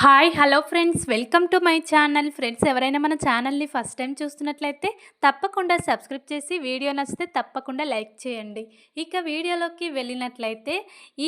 Hi hello friends welcome to my channel friends ఎవరైనా మన ఛానల్ని ఫస్ట్ టైం చూస్తున్నట్లయితే తప్పకుండా సబ్స్క్రైబ్ చేసి వీడియో నచ్చితే తప్పకుండా లైక్ చేయండి. ఇక వీడియోలోకి వెళ్ళినట్లయితే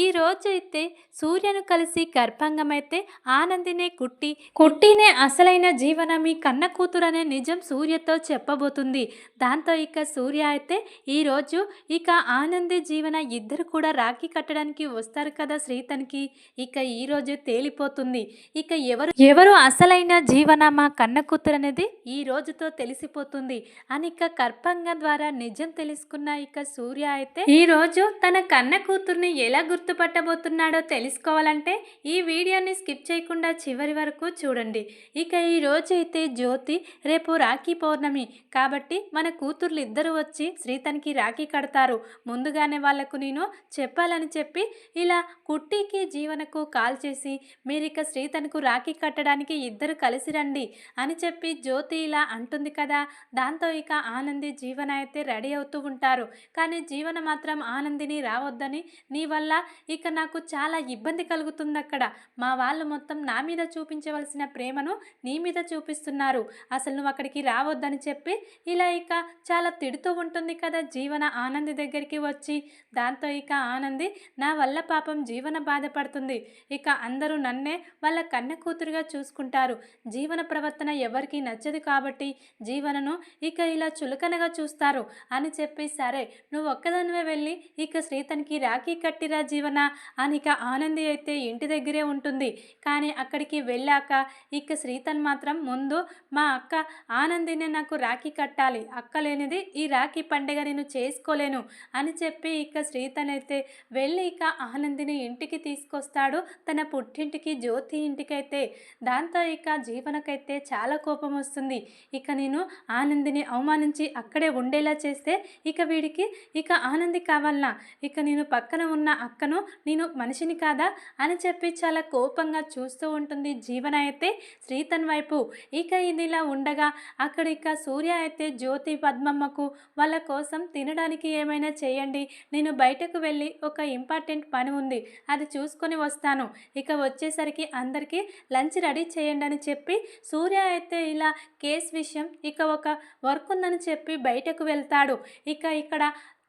ఈ రోజు అయితే సూర్యను కలిసి గర్భంగం అయితే ఆనందినే కుట్టి కుట్టినే అసలైన జీవన మీ కన్న కూతురు అనే నిజం సూర్యతో చెప్పబోతుంది. దాంతో ఇక సూర్య అయితే ఈరోజు ఇక ఆనంది జీవన ఇద్దరు కూడా రాఖీ కట్టడానికి వస్తారు కదా శ్రీతన్కి. ఇక ఈరోజు తేలిపోతుంది. ఇక ఎవరు ఎవరు అసలైన జీవన మా కన్న కూతురు అనేది ఈ రోజుతో తెలిసిపోతుంది. అని ఇక కర్పంగ ద్వారా నిజం తెలుసుకున్న ఇక సూర్య అయితే ఈ రోజు తన కన్న కూతుర్ని ఎలా గుర్తుపట్టబోతున్నాడో తెలుసుకోవాలంటే ఈ వీడియోని స్కిప్ చేయకుండా చివరి వరకు చూడండి. ఇక ఈ రోజు అయితే జ్యోతి రేపు రాఖీ పౌర్ణమి. కాబట్టి మన కూతుర్లు ఇద్దరు వచ్చి శ్రీతనికి రాఖీ కడతారు. ముందుగానే వాళ్ళకు నేను చెప్పాలని చెప్పి ఇలా కుట్టికి జీవనకు కాల్ చేసి మీరిక శ్రీతన్కు రాఖీ కట్టడానికి ఇద్దరు కలిసి రండి అని చెప్పి జ్యోతి ఇలా అంటుంది కదా. దాంతో ఇక ఆనంది జీవన అయితే రెడీ అవుతూ ఉంటారు. కానీ జీవన మాత్రం ఆనందిని రావద్దని నీ వల్ల ఇక నాకు చాలా ఇబ్బంది కలుగుతుంది అక్కడ మా వాళ్ళు మొత్తం నా మీద చూపించవలసిన ప్రేమను నీ మీద చూపిస్తున్నారు. అసలు నువ్వు అక్కడికి రావద్దని చెప్పి ఇలా ఇక చాలా తిడుతూ ఉంటుంది కదా జీవన ఆనంది దగ్గరికి వచ్చి. దాంతో ఇక ఆనంది నా వల్ల పాపం జీవన బాధపడుతుంది. ఇక అందరూ నన్నే వాళ్ళ కన్న కూతురుగా చూసుకుంటారు. జీవన ప్రవర్తన ఎవరికి నచ్చదు కాబట్టి జీవనను ఇక ఇలా చులకనగా చూస్తారు. అని చెప్పి సరే నువ్వు ఒక్కదానివే వెళ్ళి ఇక శ్రీతన్కి రాఖీ కట్టిరా జీవన అని ఇక ఆనంది అయితే ఇంటి దగ్గరే ఉంటుంది. కానీ అక్కడికి వెళ్ళాక ఇక శ్రీతన్ మాత్రం ముందు మా అక్క ఆనందినే నాకు రాఖీ కట్టాలి. అక్క లేనిది ఈ రాఖీ పండుగ నేను చేసుకోలేను అని చెప్పి ఇక శ్రీతన్ అయితే వెళ్ళి ఇక ఆనందిని ఇంటికి తీసుకొస్తాడు. తన పుట్టింటికి జ్యోతి ఇంటికి ఇంటికైతే దాంతో ఇక జీవనకైతే చాలా కోపం వస్తుంది. ఇక నేను ఆనందిని అవమానించి అక్కడే ఉండేలా చేస్తే ఇక వీడికి ఇక ఆనంది కావాలనా? ఇక నేను పక్కన ఉన్న అక్కను నేను మనిషిని కాదా? అని చెప్పి చాలా కోపంగా చూస్తూ ఉంటుంది జీవన అయితే శ్రీతన్ వైపు. ఇక ఇదిలా ఉండగా అక్కడ ఇక సూర్య అయితే జ్యోతి పద్మమ్మకు వాళ్ళ కోసం తినడానికి ఏమైనా చేయండి నేను బయటకు వెళ్ళి ఒక ఇంపార్టెంట్ పని ఉంది అది చూసుకొని వస్తాను. ఇక వచ్చేసరికి అందరికీ లంచ్ రెడీ చేయండి అని చెప్పి సూర్య అయితే ఇలా కేస్ విషయం ఇక ఒక వర్క్ ఉందని చెప్పి బయటకు వెళ్తాడు. ఇక ఇక్కడ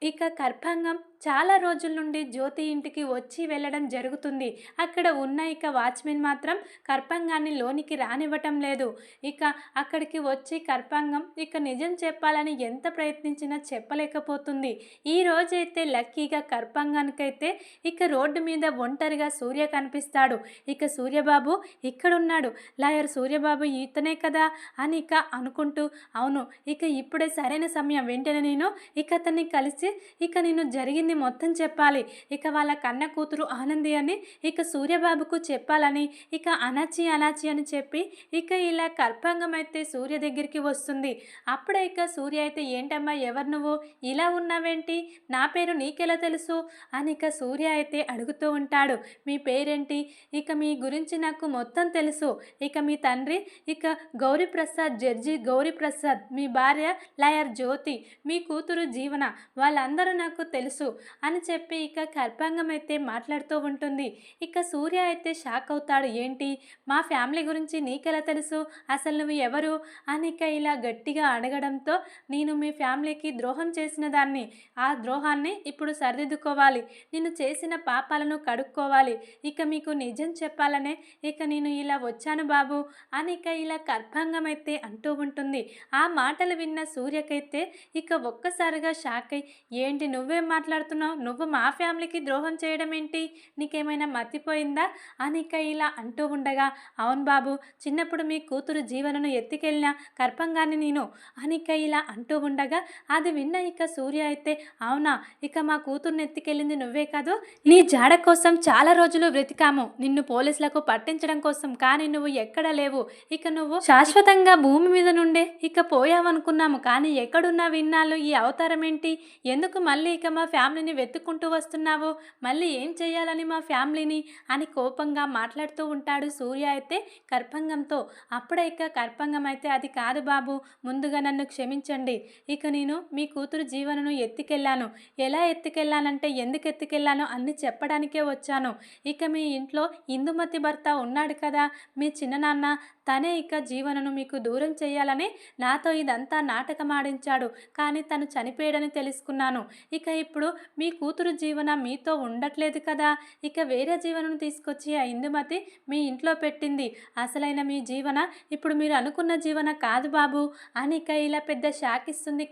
ఇక కర్భంగం చాలా రోజుల నుండి జ్యోతి ఇంటికి వచ్చి వెళ్ళడం జరుగుతుంది. అక్కడ ఉన్న ఇక వాచ్మెన్ మాత్రం కర్పంగాన్ని లోనికి రానివ్వటం లేదు. ఇక అక్కడికి వచ్చి కర్పంగం ఇక నిజం చెప్పాలని ఎంత ప్రయత్నించినా చెప్పలేకపోతుంది. ఈ రోజైతే లక్కీగా కర్పంగానికైతే ఇక రోడ్డు మీద ఒంటరిగా సూర్య కనిపిస్తాడు. ఇక సూర్యబాబు ఇక్కడున్నాడు. లాయర్ సూర్యబాబు ఈతనే కదా అని ఇక అనుకుంటూ అవును ఇక ఇప్పుడే సరైన సమయం. వెంటనే నేను ఇక అతన్ని కలిసి ఇక నేను జరిగింది మొత్తం చెప్పాలి. ఇక వాళ్ళ కన్న కూతురు ఆనంది అని ఇక సూర్యబాబుకు చెప్పాలని ఇక అనాచి అనాచి అని చెప్పి ఇక ఇలా కర్పాంగం అయితే సూర్య దగ్గరికి వస్తుంది. అప్పుడే ఇక సూర్య అయితే ఏంటమ్మా ఎవరు నువ్వు? ఇలా ఉన్నావేంటి? నా పేరు నీకెలా తెలుసు? అని ఇక సూర్య అయితే అడుగుతూ ఉంటాడు. మీ పేరేంటి? ఇక మీ గురించి నాకు మొత్తం తెలుసు. ఇక మీ తండ్రి ఇక గౌరీప్రసాద్ జడ్జి గౌరీప్రసాద్ మీ భార్య లయర్ జ్యోతి మీ కూతురు జీవన వాళ్ళందరూ నాకు తెలుసు. అని చెప్పి ఇక కర్పాంగం అయితే మాట్లాడుతూ ఉంటుంది. ఇక సూర్య అయితే షాక్ అవుతాడు. ఏంటి? మా ఫ్యామిలీ గురించి నీకెలా తెలుసు? అసలు నువ్వు ఎవరు? అని ఇక ఇలా గట్టిగా అడగడంతో నేను మీ ఫ్యామిలీకి ద్రోహం చేసిన దాన్ని. ఆ ద్రోహాన్ని ఇప్పుడు సరిదిద్దుకోవాలి. నేను చేసిన పాపాలను కడుక్కోవాలి. ఇక మీకు నిజం చెప్పాలనే ఇక నేను ఇలా వచ్చాను బాబు అని ఇక ఇలా కర్పాంగం అయితే అంటూ ఉంటుంది. ఆ మాటలు విన్న సూర్యకైతే ఇక ఒక్కసారిగా షాక్ అయి ఏంటి? నువ్వేం మాట్లాడుతున్నావు? నువ్వు మా ఫ్యామిలీకి ద్రోహం చేయడం ఏంటి నీకేమైనా మర్చిపోయిందా అనిక ఇలా అంటూ ఉండగా అవును బాబు చిన్నప్పుడు మీ కూతురు జీవనను ఎత్తికెళ్ళిన కర్పంగాని నేను అనిక ఇలా అంటూ ఉండగా అది విన్న ఇక సూర్య అయితే అవునా ఇక మా కూతుర్ని ఎత్తికెళ్ళింది నువ్వే కాదు? నీ జాడ కోసం చాలా రోజులు బ్రతికాము. నిన్ను పోలీసులకు పట్టించడం కోసం కానీ నువ్వు ఎక్కడ లేవు. ఇక నువ్వు శాశ్వతంగా భూమి మీద నుండే ఇక పోయావనుకున్నాము. కానీ ఎక్కడున్నా విన్నాళ్ళు ఈ అవతారం ఏంటి ఎందుకు మళ్ళీ ఇక మా ఫ్యామిలీ ఫ్యామిలీని వెతుక్కుంటూ వస్తున్నావు? మళ్ళీ ఏం చేయాలని మా ఫ్యామిలీని? అని కోపంగా మాట్లాడుతూ ఉంటాడు సూర్య అయితే కర్పంగంతో. అప్పుడే ఇక కర్పంగం అయితే అది కాదు బాబు ముందుగా నన్ను క్షమించండి. ఇక నేను మీ కూతురు జీవనను ఎత్తుకెళ్ళాను. ఎలా ఎత్తుకెళ్ళానంటే ఎందుకు ఎత్తుకెళ్ళానో అన్ని చెప్పడానికే వచ్చాను. ఇక మీ ఇంట్లో ఇందుమతి భర్త ఉన్నాడు కదా మీ చిన్ననాన్న తనే ఇక జీవనను మీకు దూరం చేయాలని నాతో ఇదంతా నాటకం ఆడించాడు కానీ తను చనిపోయాడని తెలుసుకున్నాను. ఇక ఇప్పుడు మీ కూతురు జీవన మీతో ఉండట్లేదు కదా. ఇక వేరే జీవనను తీసుకొచ్చి ఆ ఇందుమతి మీ ఇంట్లో పెట్టింది. అసలైన మీ జీవన ఇప్పుడు మీరు అనుకున్న జీవన కాదు బాబు అని ఇక ఇలా పెద్ద షాక్ ఇస్తుంది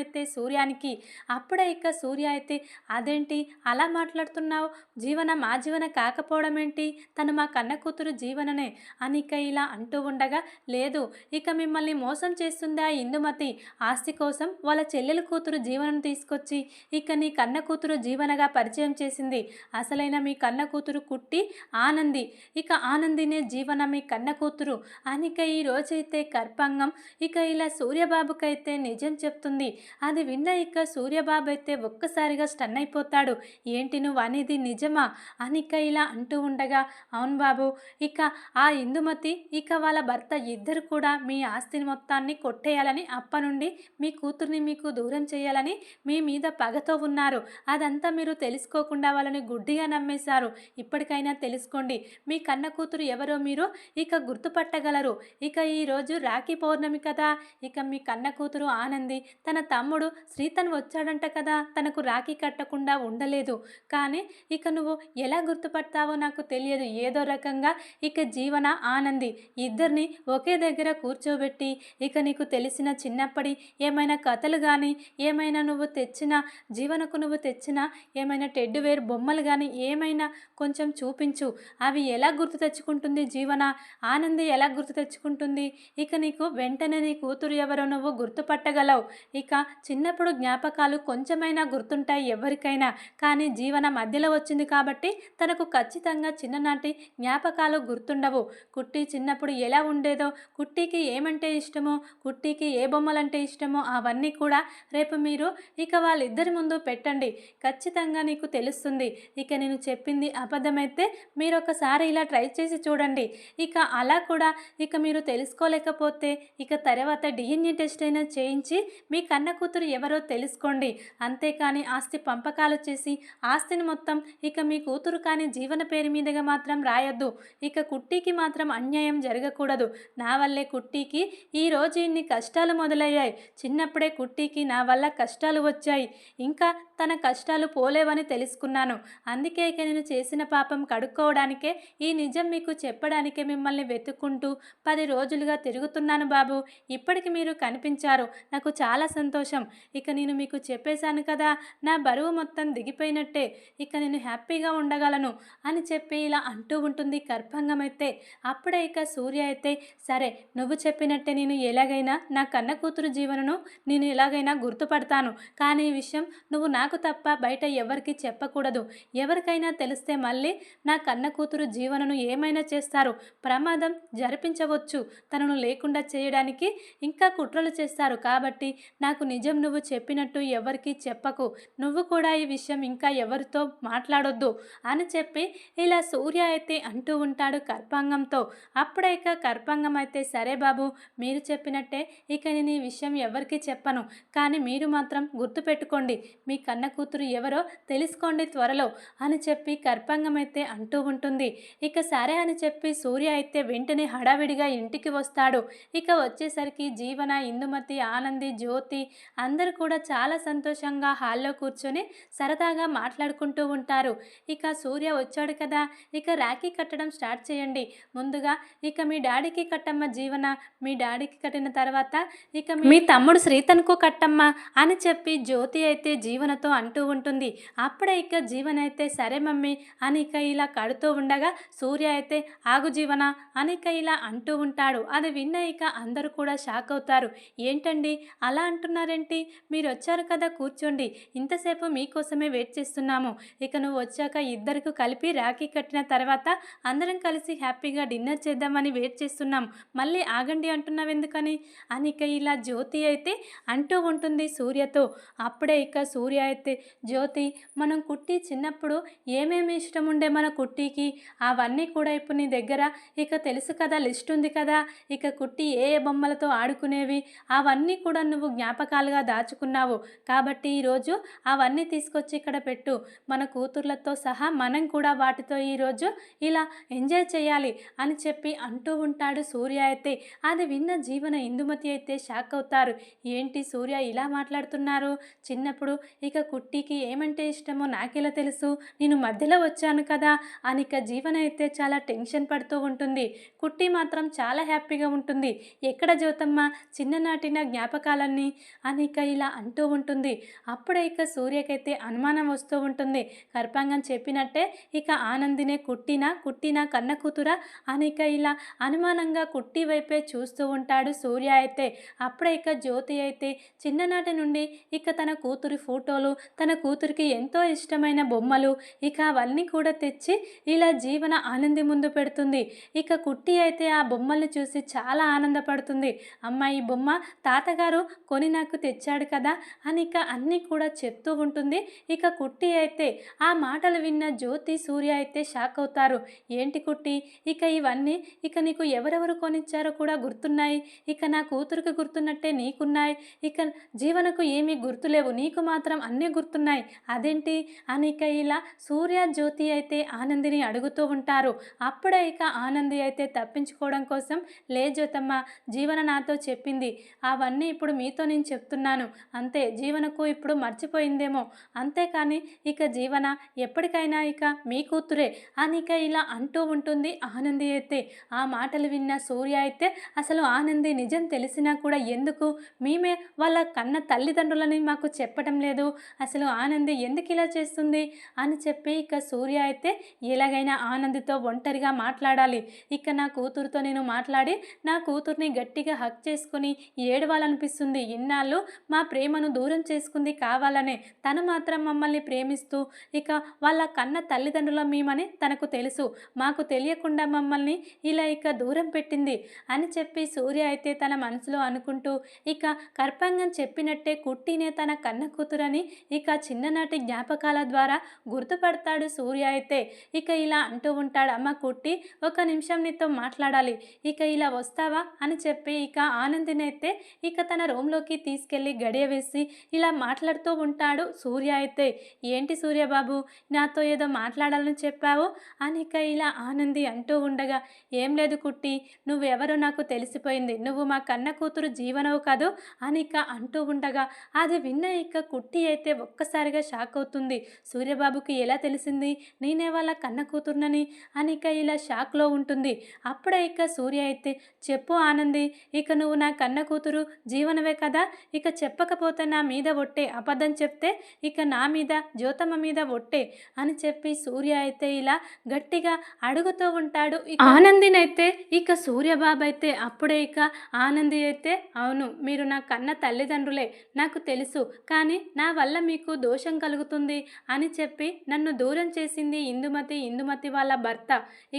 అయితే సూర్యానికి. అప్పుడే ఇక సూర్య అయితే అదేంటి? అలా మాట్లాడుతున్నావు? జీవన మా జీవన కాకపోవడం ఏంటి తను మా కన్న కూతురు జీవననే అని ఇక ఇలా అంటూ ఉండగా లేదు ఇక మిమ్మల్ని మోసం చేస్తుందా ఆ ఇందుమతి? ఆస్తి కోసం వాళ్ళ చెల్లెల కూతురు జీవనం తీసుకొచ్చి ఇక నీ కన్న కూతురు జీవనగా పరిచయం చేసింది. అసలైన మీ కన్న కూతురు కుట్టి ఆనంది. ఇక ఆనందినే జీవన మీ కన్న కూతురు. అనిక ఈ రోజైతే కర్పంగం. ఇక ఇలా సూర్యబాబుకైతే నిజం చెప్తుంది. అది విన్న ఇక సూర్యబాబు అయితే ఒక్కసారిగా స్టన్ అయిపోతాడు. ఏంటి నువ్వు అనేది నిజమా? అనిక ఇలా అంటూ ఉండగా అవును బాబు ఇక ఆ ఇందుమతి ఇక వాళ్ళ భర్త ఇద్దరు కూడా మీ ఆస్తిని మొత్తాన్ని కొట్టేయాలని అప్పనుండి మీ కూతుర్ని మీకు దూరం చేయాలని మీ మీద పగతో ఉన్నారు. అదంతా మీరు తెలుసుకోకుండా వాళ్ళని గుడ్డిగా నమ్మేశారు. ఇప్పటికైనా తెలుసుకోండి మీ కన్న కూతురు ఎవరో మీరు ఇక గుర్తుపట్టగలరు. ఇక ఈరోజు రాఖీ పౌర్ణమి కదా. ఇక మీ కన్న కూతురు ఆనంది తన తమ్ముడు శ్రీతన్ వచ్చాడంట కదా. తనకు రాఖీ కట్టకుండా ఉండలేదు. కానీ ఇక నువ్వు ఎలా గుర్తుపడతావో నాకు తెలియదు. ఏదో రకంగా ఇక జీవన ఆనంది. ఇద్దరిని ఒకే దగ్గర కూర్చోబెట్టి ఇక నీకు తెలిసిన చిన్నప్పటి ఏమైనా కథలు కానీ ఏమైనా నువ్వు తెచ్చిన జీవనకు నువ్వు తెచ్చిన ఏమైనా టెడ్డువేర్ బొమ్మలు కానీ ఏమైనా కొంచెం చూపించు. అవి ఎలా గుర్తు తెచ్చుకుంటుంది జీవన? ఆనంది ఎలా గుర్తు తెచ్చుకుంటుంది? ఇక నీకు వెంటనే నీ కూతురు ఎవరో నువ్వు గుర్తుపట్టగలవు. ఇక చిన్నప్పుడు జ్ఞాపకాలు కొంచెమైనా గుర్తుంటాయి ఎవరికైనా. కానీ జీవన మధ్యలో వచ్చింది కాబట్టి తనకు ఖచ్చితంగా చిన్ననాటి జ్ఞాపకాలు గుర్తుండవు. కుట్టి చిన్నప్పుడు ఎలా ఉండేదో కుట్టీకి ఏమంటే ఇష్టమో కుట్టీకి ఏ బొమ్మలంటే ఇష్టమో అవన్నీ కూడా రేపు మీరు ఇక వాళ్ళిద్దరి ముందు పెట్టండి. ఖచ్చితంగా నీకు తెలుస్తుంది. ఇక నేను చెప్పింది అబద్ధమైతే మీరు ఒకసారి ఇలా ట్రై చేసి చూడండి. ఇక అలా కూడా ఇక మీరు తెలుసుకోలేకపోతే ఇక తర్వాత డిఎన్ఏ టెస్ట్ అయినా చేయించి మీ కన్న కూతురు ఎవరో తెలుసుకోండి. అంతేకాని ఆస్తి పంపకాలు చేసి ఆస్తిని మొత్తం ఇక మీ కూతురు కానీ జీవన పేరు మీదుగా మాత్రం రాయొద్దు. ఇక కుట్టీకి మాత్రం అన్యాయం జరగకూడదు. నా వల్లే కుట్టీకి ఈరోజు ఇన్ని కష్టాలు మొదలయ్యాయి. చిన్నప్పుడే కుట్టీకి నా వల్ల కష్టాలు వచ్చాయి. ఇంకా తన కష్టాలు పోలేవని తెలుసుకున్నాను. అందుకే ఇక నేను చేసిన పాపం కడుక్కోవడానికే ఈ నిజం మీకు చెప్పడానికే మిమ్మల్ని వెతుక్కుంటూ పది రోజులుగా తిరుగుతున్నాను బాబు. ఇప్పటికి మీరు కనిపించారు. నాకు చాలా సంతోషం. ఇక నేను మీకు చెప్పేశాను కదా నా బరువు మొత్తం దిగిపోయినట్టే. ఇక నేను హ్యాపీగా ఉండగలను అని చెప్పి ఇలా అంటూ ఉంటుంది. కర్భంగం అయితే అప్పుడే ఇక సూర్య సూర్య అయితే సరే నువ్వు చెప్పినట్టే నేను ఎలాగైనా నా కన్న కూతురు జీవనను నేను ఎలాగైనా గుర్తుపడతాను. కానీ ఈ విషయం నువ్వు నాకు తప్ప బయట ఎవరికి చెప్పకూడదు. ఎవరికైనా తెలిస్తే మళ్ళీ నా కన్న కూతురు జీవనను ఏమైనా చేస్తారు? ప్రమాదం జరిపించవచ్చు. తనను లేకుండా చేయడానికి ఇంకా కుట్రలు చేస్తారు. కాబట్టి నాకు నిజం నువ్వు చెప్పినట్టు ఎవరికీ చెప్పకు. నువ్వు కూడా ఈ విషయం ఇంకా ఎవరితో మాట్లాడొద్దు అని చెప్పి ఇలా సూర్య అయితే అంటూ ఉంటాడు కర్పాంగంతో. అప్పుడే ఇక కర్పాంగం అయితే సరే బాబు మీరు చెప్పినట్టే ఇక నేను ఈ విషయం ఎవరికి చెప్పను. కానీ మీరు మాత్రం గుర్తుపెట్టుకోండి మీ కన్న కూతురు ఎవరో తెలుసుకోండి త్వరలో అని చెప్పి కర్పాంగం అయితే అంటూ ఉంటుంది. ఇక సరే అని చెప్పి సూర్య అయితే వెంటనే హడావిడిగా ఇంటికి వస్తాడు. ఇక వచ్చేసరికి జీవన ఇందుమతి ఆనంది జ్యోతి అందరూ కూడా చాలా సంతోషంగా హాల్లో కూర్చొని సరదాగా మాట్లాడుకుంటూ ఉంటారు. ఇక సూర్య వచ్చాడు కదా ఇక రాఖీ కట్టడం స్టార్ట్ చేయండి. ముందుగా ఇక మీ డాడీకి కట్టమ్మ జీవన మీ డాడీకి కట్టిన తర్వాత ఇక మీ తమ్ముడు శ్రీతన్కు కట్టమ్మ అని చెప్పి జ్యోతి అయితే జీవనతో అంటూ ఉంటుంది. అప్పుడే ఇక జీవన అయితే సరే మమ్మీ అని ఇక ఇలా కడుతూ ఉండగా సూర్య అయితే ఆగు జీవన అని ఇక ఇలా అంటూ ఉంటాడు. అది విన్న ఇక అందరూ కూడా షాక్ అవుతారు. ఏంటండి అలా అంటున్నారేంటి? మీరు వచ్చారు కదా కూర్చోండి. ఇంతసేపు మీకోసమే వెయిట్ చేస్తున్నాము. ఇక నువ్వు వచ్చాక ఇద్దరికి కలిపి రాఖీ కట్టిన తర్వాత అందరం కలిసి హ్యాపీగా డిన్నర్ చేద్దామని వెయిట్ చేస్తున్నాం. మళ్ళీ ఆగండి అంటున్నావెందుకని? అని ఇక ఇలా జ్యోతి అయితే అంటూ ఉంటుంది సూర్యతో. అప్పుడే ఇక సూర్య అయితే జ్యోతి మనం కుట్టి చిన్నప్పుడు ఏమేమి ఇష్టం ఉండే మన కుట్టికి? అవన్నీ కూడా ఇప్పుడు నీ దగ్గర. ఇక తెలుసు కదా లిస్ట్ ఉంది కదా. ఇక కుట్టి ఏ ఏ బొమ్మలతో ఆడుకునేవి? అవన్నీ కూడా నువ్వు జ్ఞాపకాలుగా దాచుకున్నావు. కాబట్టి ఈరోజు అవన్నీ తీసుకొచ్చి ఇక్కడ పెట్టు. మన కూతుర్లతో సహా మనం కూడా వాటితో ఈరోజు ఇలా ఎంజాయ్ చేయాలి అని చెప్పి అంటూ అంటూ ఉంటాడు సూర్య అయితే. అది విన్న జీవన ఇందుమతి అయితే షాక్ అవుతారు ఏంటి సూర్య ఇలా మాట్లాడుతున్నారు? చిన్నప్పుడు ఇక కుట్టికి ఏమంటే ఇష్టమో నాకెలా తెలుసు? నేను మధ్యలో వచ్చాను కదా? అని ఇక జీవన అయితే చాలా టెన్షన్ పడుతూ ఉంటుంది. కుట్టి మాత్రం చాలా హ్యాపీగా ఉంటుంది. ఎక్కడ జ్యోతమ్మ? చిన్ననాటిన జ్ఞాపకాలన్నీ? అనిక ఇలా అంటూ ఉంటుంది. అప్పుడే ఇక సూర్యకైతే అనుమానం వస్తూ ఉంటుంది. కర్పాంగం చెప్పినట్టే ఇక ఆనందినే కుట్టినా కుట్టినా కన్న కూతురా? అనిక ఇలా అనుమానంగా కుట్టి వైపే చూస్తూ ఉంటాడు సూర్య అయితే. అప్పుడే ఇక జ్యోతి అయితే చిన్ననాటి నుండి ఇక తన కూతురి ఫోటోలు తన కూతురికి ఎంతో ఇష్టమైన బొమ్మలు ఇక అవన్నీ కూడా తెచ్చి ఇలా జీవన ఆనంది ముందు పెడుతుంది. ఇక కుట్టి అయితే ఆ బొమ్మల్ని చూసి చాలా ఆనందపడుతుంది. అమ్మ ఈ బొమ్మ తాతగారు కొని నాకు తెచ్చాడు కదా అని ఇక అన్నీ కూడా చెప్తూ ఉంటుంది. ఇక కుట్టి అయితే ఆ మాటలు విన్న జ్యోతి సూర్య అయితే షాక్ అవుతారు. ఏంటి కుట్టి? ఇక ఇవన్నీ ఇక నీకు ఎవరెవరు కొనిచ్చారో కూడా గుర్తున్నాయి. ఇక నా కూతురికి గుర్తున్నట్టే నీకున్నాయి. ఇక జీవనకు ఏమీ గుర్తులేవు. నీకు మాత్రం అన్నీ గుర్తున్నాయి. అదేంటి? అని ఇక ఇలా సూర్య జ్యోతి అయితే ఆనందిని అడుగుతూ ఉంటారు. అప్పుడే ఇక ఆనంది అయితే తప్పించుకోవడం కోసం లే జ్యోతమ్మ జీవన నాతో చెప్పింది. అవన్నీ ఇప్పుడు మీతో నేను చెప్తున్నాను. అంతే జీవనకు ఇప్పుడు మర్చిపోయిందేమో. అంతేకాని ఇక జీవన ఎప్పటికైనా ఇక మీ కూతురే అని ఇక ఇలా అంటూ ఉంటుంది ఆనంది అయితే. ఆ మాటలు విన్న సూర్య అయితే అసలు ఆనంది నిజం తెలిసినా కూడా ఎందుకు? మేమే వాళ్ళ కన్న తల్లిదండ్రులని మాకు చెప్పడం లేదు. అసలు ఆనంది ఎందుకు ఇలా చేస్తుంది? అని చెప్పి ఇక సూర్య అయితే ఎలాగైనా ఆనందితో ఒంటరిగా మాట్లాడాలి. ఇక నా కూతురుతో నేను మాట్లాడి నా కూతుర్ని గట్టిగా హక్ చేసుకుని ఏడవాలనిపిస్తుంది. ఇన్నాళ్ళు మా ప్రేమను దూరం చేసుకుంది కావాలనే తను మాత్రం మమ్మల్ని ప్రేమిస్తూ ఇక వాళ్ళ కన్న తల్లిదండ్రుల మేమని తనకు తెలుసు. మాకు తెలియకుండా మమ్మల్ని ఇలా ఇక దూరం పెట్టింది అని చెప్పి సూర్య అయితే తన మనసులో అనుకుంటూ ఇక కర్పంగం చెప్పినట్టే కుట్టినే తన కన్న కూతురని ఇక చిన్ననాటి జ్ఞాపకాల ద్వారా గుర్తుపడతాడు సూర్య అయితే. ఇక ఇలా అంటూ ఉంటాడు అమ్మ కుట్టి ఒక నిమిషం నీతో మాట్లాడాలి. ఇక ఇలా వస్తావా? అని చెప్పి ఇక ఆనందిని అయితే ఇక తన రూమ్లోకి తీసుకెళ్ళి గడియ వేసి ఇలా మాట్లాడుతూ ఉంటాడు సూర్య అయితే. ఏంటి సూర్యబాబు నాతో ఏదో మాట్లాడాలని చెప్పావు? అని ఇక ఇలా ఆనంది అంటూ ఉండగా ఏం లేదు కుట్టి. నువ్వెవరో నాకు తెలిసిపోయింది. నువ్వు మా కన్న కూతురు జీవనవు కాదు అని ఇక అంటూ ఉండగా అది విన్న ఇక కుట్టి అయితే ఒక్కసారిగా షాక్ అవుతుంది. సూర్యబాబుకి ఎలా తెలిసింది? నేనే వాళ్ళ కన్న కూతురునని? అని ఇక ఇలా షాక్లో ఉంటుంది. అప్పుడే ఇక సూర్య అయితే చెప్పు ఆనంది ఇక నువ్వు నా కన్న కూతురు జీవనవే కదా? ఇక చెప్పకపోతే నా మీద ఒట్టే. అబద్ధం చెప్తే ఇక నా మీద జ్యోతమ్మ మీద ఒట్టే అని చెప్పి సూర్య అయితే ఇలా గట్టిగా అడుగుతూ ఉంటాడు. ఆనందినైతే అయితే ఇక సూర్యబాబు అయితే అప్పుడే ఇక ఆనంది అయితే అవును మీరు నా కన్న తల్లిదండ్రులే నాకు తెలుసు కానీ నా వల్ల మీకు దోషం కలుగుతుంది అని చెప్పి నన్ను దూరం చేసింది ఇందుమతి ఇందుమతి వాళ్ళ భర్త.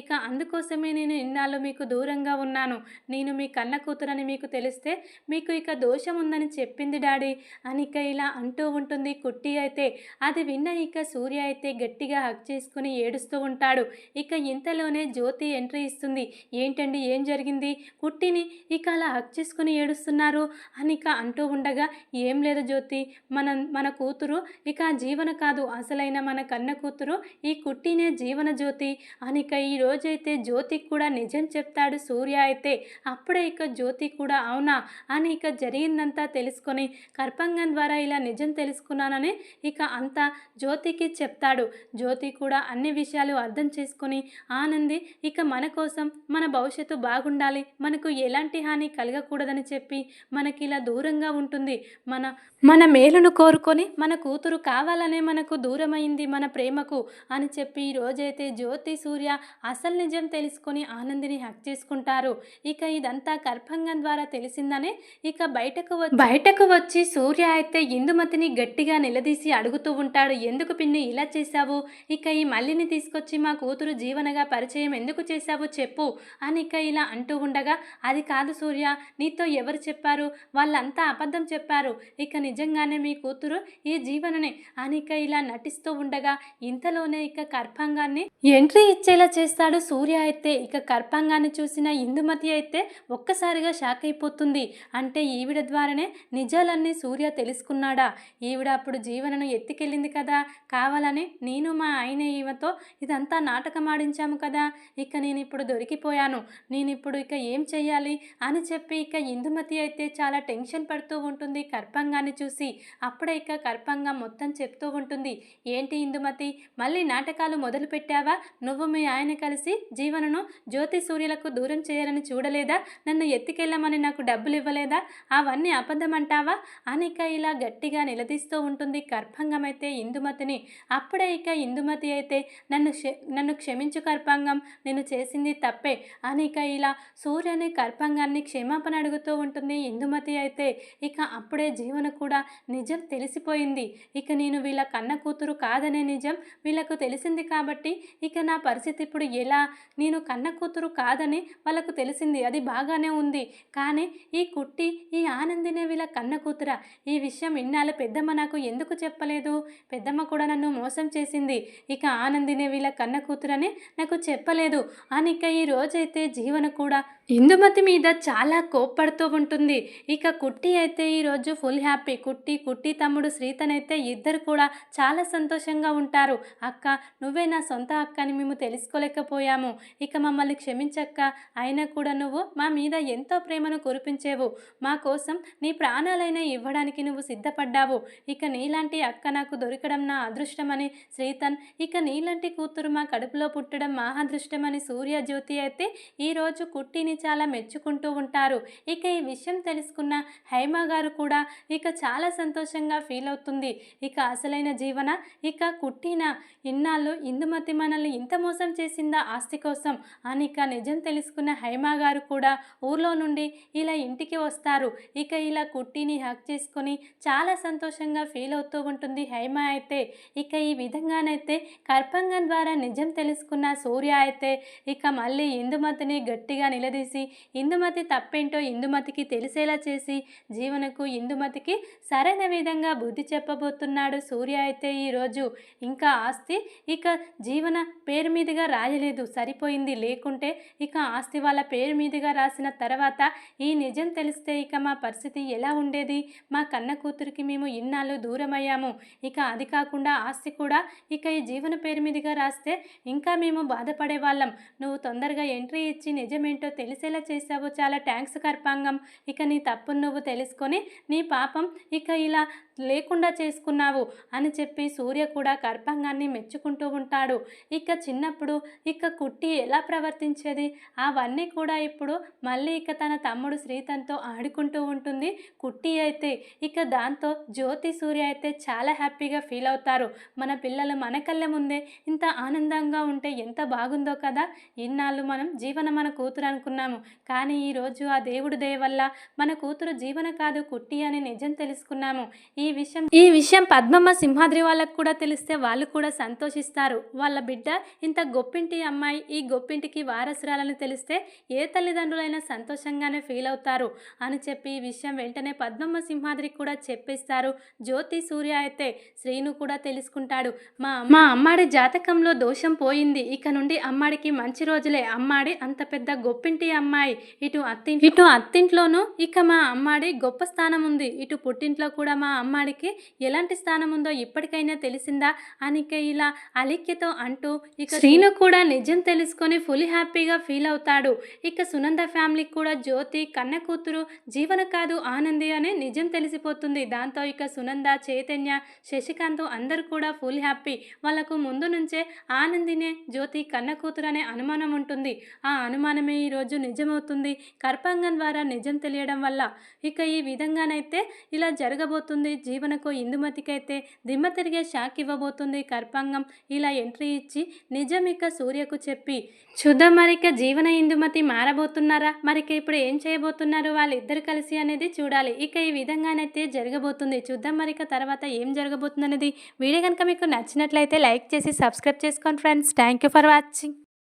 ఇక అందుకోసమే నేను ఇన్నాళ్ళు మీకు దూరంగా ఉన్నాను. నేను మీ కన్న కూతురని మీకు తెలిస్తే మీకు ఇక దోషం ఉందని చెప్పింది డాడీ అని ఇక ఇలా అంటూ ఉంటుంది కుట్టి అయితే. అది విన్న ఇక సూర్య అయితే గట్టిగా హక్ చేసుకుని ఏడుస్తూ ఉంటాడు. ఇక ఇంతలోనే జ్యోతి ఎంట్రీ ఇస్తుంది. ఏంటండి ఏం జరిగింది? కుట్టిని ఇక అలా హక్ చేసుకుని ఏడుస్తున్నారు? అని ఇక అంటూ ఉండగా ఏం లేదు జ్యోతి మన మన కూతురు ఇక జీవన కాదు అసలైన మన కన్న కూతురు ఈ కుట్టినే జీవన జ్యోతి. అనిక ఈ రోజైతే జ్యోతికి కూడా నిజం చెప్తాడు సూర్య అయితే. అప్పుడే ఇక జ్యోతి కూడా అవునా? అని ఇక జరిగిందంతా తెలుసుకొని కర్పంగం ద్వారా ఇలా నిజం తెలుసుకున్నానని ఇక అంతా జ్యోతికి చెప్తాడు. జ్యోతి కూడా అన్ని విషయాలు అర్థం చేసుకొని ఆనంది ఇక మన కోసం మన భవిష్యత్తు బాగుండాలి మనకు ఎలాంటి హాని కలగకూడదని చెప్పి మనకి ఇలా దూరంగా ఉంటుంది. మన మన మేలును కోరుకొని మన కూతురు కావాలనే మనకు దూరమైంది మన ప్రేమకు అని చెప్పి రోజైతే జ్యోతి సూర్య అసలు నిజం తెలుసుకొని ఆనందిని హక్ చేసుకుంటారు. ఇక ఇదంతా కర్భంగం ద్వారా తెలిసిందనే ఇక బయటకు బయటకు వచ్చి సూర్య అయితే ఇందుమతిని గట్టిగా నిలదీసి అడుగుతూ ఉంటాడు. ఎందుకు పిన్ని ఇలా చేశావు? ఇక ఈ మల్లిని తీసుకొచ్చి మా కూతురు జీవనగా పరిచయం ఎందుకు చేశావు? చెప్పు. అని ఇక ఇలా అంటూ ఉండగా అది కాదు సూర్య నీతో ఎవరు చెప్పారు? వాళ్ళంతా అబద్ధం చెప్పారు. ఇక నిజంగానే మీ కూతురు ఈ జీవననే అని ఇక ఇలా నటిస్తూ ఉండగా ఇంతలోనే ఇక కర్పాంగాన్ని ఎంట్రీ ఇచ్చేలా చేస్తాడు సూర్య అయితే. ఇక కర్పాంగాన్ని చూసిన ఇందుమతి అయితే ఒక్కసారిగా షాక్ అయిపోతుంది. అంటే ఈవిడ ద్వారానే నిజాలన్నీ సూర్య తెలుసుకున్నాడా? ఈవిడ అప్పుడు జీవనను ఎత్తికెళ్ళింది కదా? కావాలని నేను మా ఆయన ఈమెతో ఇదంతా నాటకం ఆడించాము కదా? ఇక నేను ఇప్పుడు దొరికిపో దొరికిపోయాను నేను ఇప్పుడు ఇక ఏం చెయ్యాలి? అని చెప్పి ఇక ఇందుమతి అయితే చాలా టెన్షన్ పడుతూ ఉంటుంది. కర్పంగాన్ని చూసి అప్పుడే ఇక కర్పంగా మొత్తం చెప్తూ ఉంటుంది. ఏంటి ఇందుమతి? మళ్ళీ నాటకాలు మొదలు పెట్టావా? నువ్వు మీ ఆయన కలిసి జీవనను జ్యోతి సూర్యులకు దూరం చేయాలని చూడలేదా? నన్ను ఎత్తికెళ్ళమని నాకు డబ్బులు ఇవ్వలేదా? అవన్నీ అబద్ధమంటావా? అని ఇక ఇలా గట్టిగా నిలదీస్తూ ఉంటుంది కర్పంగం అయితే ఇందుమతిని. అప్పుడే ఇక ఇందుమతి అయితే నన్ను క్ష- నన్ను క్షమించు కర్పంగం. నేను చేసింది తప్పే. అని ఇక ఇలా సూర్యని కర్పంగాన్ని క్షమాపణ అడుగుతూ ఉంటుంది. ఇందుమతి అయితే ఇక అప్పుడే జీవన కూడా నిజం తెలిసిపోయింది. ఇక నేను వీళ్ళ కన్న కూతురు కాదనే నిజం వీళ్ళకు తెలిసింది కాబట్టి ఇక నా పరిస్థితి ఇప్పుడు ఎలా? నేను కన్న కూతురు కాదని వాళ్ళకు తెలిసింది. అది బాగానే ఉంది. కానీ ఈ కుట్టి ఈ ఆనందినే వీళ్ళ కన్న కూతురా? ఈ విషయం ఇన్నాళ్ళ పెద్దమ్మ నాకు ఎందుకు చెప్పలేదు? పెద్దమ్మ కూడా నన్ను మోసం చేసింది. ఇక ఆనందినే వీళ్ళ కన్న కూతురని నాకు చెప్పలేదు. అని ఇక ఈ రోజైతే జీవన కూడా ఇందుమతి మీద చాలా కోప్పడుతూ ఉంటుంది. ఇక కుట్టి అయితే ఈరోజు ఫుల్ హ్యాపీ. కుట్టి కుట్టి తమ్ముడు శ్రీతనైతే అయితే ఇద్దరు కూడా చాలా సంతోషంగా ఉంటారు. అక్క నువ్వే నా సొంత అక్క అని మేము తెలుసుకోలేకపోయాము. ఇక మమ్మల్ని క్షమించక్క. అయినా కూడా నువ్వు మా మీద ఎంతో ప్రేమను కురిపించేవు. మా కోసం నీ ప్రాణాలైనా ఇవ్వడానికి నువ్వు సిద్ధపడ్డావు. ఇక నీలాంటి అక్క నాకు దొరకడం నా అదృష్టమని శ్రీతన్ ఇక నీలాంటి కూతురు మా కడుపులో పుట్టడం మా అదృష్టమని సూర్య జ్యోతి అయితే ఈరోజు కుట్టిని చాలా మెచ్చుకుంటూ ఉంటారు. ఇక ఈ విషయం తెలుసుకున్న హైమ గారు కూడా ఇక చాలా సంతోషంగా ఫీల్ అవుతుంది. ఇక అసలైన జీవన ఇక కుట్టిన ఇన్నాళ్ళు ఇందుమతి మనల్ని ఇంత మోసం చేసిందా ఆస్తి కోసం అని ఇక నిజం తెలుసుకున్న హైమా గారు కూడా ఊర్లో నుండి ఇలా ఇంటికి వస్తారు. ఇక ఇలా కుట్టిని హక్ చేసుకొని చాలా సంతోషంగా ఫీల్ అవుతూ ఉంటుంది హైమ అయితే. ఇక ఈ విధంగానైతే కర్పంగం ద్వారా నిజం తెలుసుకున్న సూర్య అయితే ఇక మళ్ళీ ఇందుమతిని గట్టిగా చేసి ఇందుమతి తప్పేంటో ఇందుమతికి తెలిసేలా చేసి జీవనకు ఇందుమతికి సరైన విధంగా బుద్ధి చెప్పబోతున్నాడు సూర్య అయితే ఈరోజు ఇంకా ఆస్తి ఇక జీవన పేరు మీదుగా రాయలేదు. సరిపోయింది. లేకుంటే ఇక ఆస్తి వాళ్ళ పేరు మీదుగా రాసిన తర్వాత ఈ నిజం తెలిస్తే ఇక మా పరిస్థితి ఎలా ఉండేది? మా కన్న కూతురికి మేము ఇన్నాళ్ళు దూరం అయ్యాము ఇక అది కాకుండా ఆస్తి కూడా ఇక ఈ జీవన పేరు మీదుగా రాస్తే ఇంకా మేము బాధపడే వాళ్ళం. నువ్వు తొందరగా ఎంట్రీ ఇచ్చి నిజమేంటో తెలిసేలా చేసావు చాలా ట్యాంక్స్ కర్పాంగం. ఇక నీ తప్పును నువ్వు తెలుసుకొని నీ పాపం ఇక ఇలా లేకుండా చేసుకున్నావు అని చెప్పి సూర్య కూడా కర్పంగాన్ని మెచ్చుకుంటూ ఉంటాడు. ఇక చిన్నప్పుడు ఇక కుట్టి ఎలా ప్రవర్తించేది? అవన్నీ కూడా ఇప్పుడు మళ్ళీ ఇక తన తమ్ముడు శ్రీతన్తో ఆడుకుంటూ ఉంటుంది. కుట్టి అయితే ఇక దాంతో జ్యోతి సూర్య అయితే చాలా హ్యాపీగా ఫీల్ అవుతారు. మన పిల్లలు మన కళ్ళ ముందే ఇంత ఆనందంగా ఉంటే ఎంత బాగుందో కదా? ఇన్నాళ్ళు మనం జీవన మన కూతురు అనుకున్నాము. కానీ ఈరోజు ఆ దేవుడి దయ వల్ల మన కూతురు జీవన కాదు కుట్టి అని నిజం తెలుసుకున్నాము. ఈ ఈ విషయం ఈ విషయం పద్మమ్మ సింహాద్రి వాళ్ళకు కూడా తెలిస్తే వాళ్ళు కూడా సంతోషిస్తారు. వాళ్ళ బిడ్డ ఇంత గొప్పింటి అమ్మాయి ఈ గొప్పింటికి వారసురాలని తెలిస్తే ఏ తల్లిదండ్రులైనా సంతోషంగానే ఫీల్ అవుతారు అని చెప్పి ఈ విషయం వెంటనే పద్మమ్మ సింహాద్రికి కూడా చెప్పేస్తారు. జ్యోతి సూర్య అయితే శ్రీను కూడా తెలుసుకుంటాడు. మా మా అమ్మాడి జాతకంలో దోషం పోయింది. ఇక నుండి అమ్మాడికి మంచి రోజులే. అమ్మాడి అంత పెద్ద గొప్పింటి అమ్మాయి. ఇటు అత్తింటి ఇటు అత్తింట్లోనూ ఇక మా అమ్మాడి గొప్ప స్థానం ఉంది. ఇటు పుట్టింట్లో కూడా మా అమ్మ అమ్మాడికి ఎలాంటి స్థానం ఉందో ఇప్పటికైనా తెలిసిందా? అని ఇలా అలిక్యతో అంటూ ఇక శ్రీను కూడా నిజం తెలుసుకొని ఫుల్ హ్యాపీగా ఫీల్ అవుతాడు. ఇక సునంద ఫ్యామిలీకి కూడా జ్యోతి కన్న కూతురు జీవన కాదు ఆనంది అనే నిజం తెలిసిపోతుంది. దాంతో ఇక సునంద చైతన్య శశికాంత్ అందరూ కూడా ఫుల్ హ్యాపీ. వాళ్ళకు ముందు నుంచే ఆనందినే జ్యోతి కన్న కూతురు అనే అనుమానం ఉంటుంది. ఆ అనుమానమే ఈరోజు నిజమవుతుంది. కర్పాంగం ద్వారా నిజం తెలియడం వల్ల. ఇక ఈ విధంగానైతే ఇలా జరగబోతుంది. జీవనకు ఇందుమతికైతే దిమ్మ తిరిగే షాక్ ఇవ్వబోతుంది కర్పాంగం. ఇలా ఎంట్రీ ఇచ్చి నిజం ఇక సూర్యకు చెప్పి చూద్దాం జీవన ఇందుమతి మారబోతున్నారా? మరిక ఇప్పుడు ఏం చేయబోతున్నారు వాళ్ళిద్దరు కలిసి అనేది చూడాలి. ఇక ఈ విధంగానైతే జరగబోతుంది. చూద్దాం తర్వాత ఏం జరగబోతుంది అనేది వీడియో కనుక మీకు నచ్చినట్లయితే లైక్ చేసి సబ్స్క్రైబ్ చేసుకోండి friends. Thank you for watching.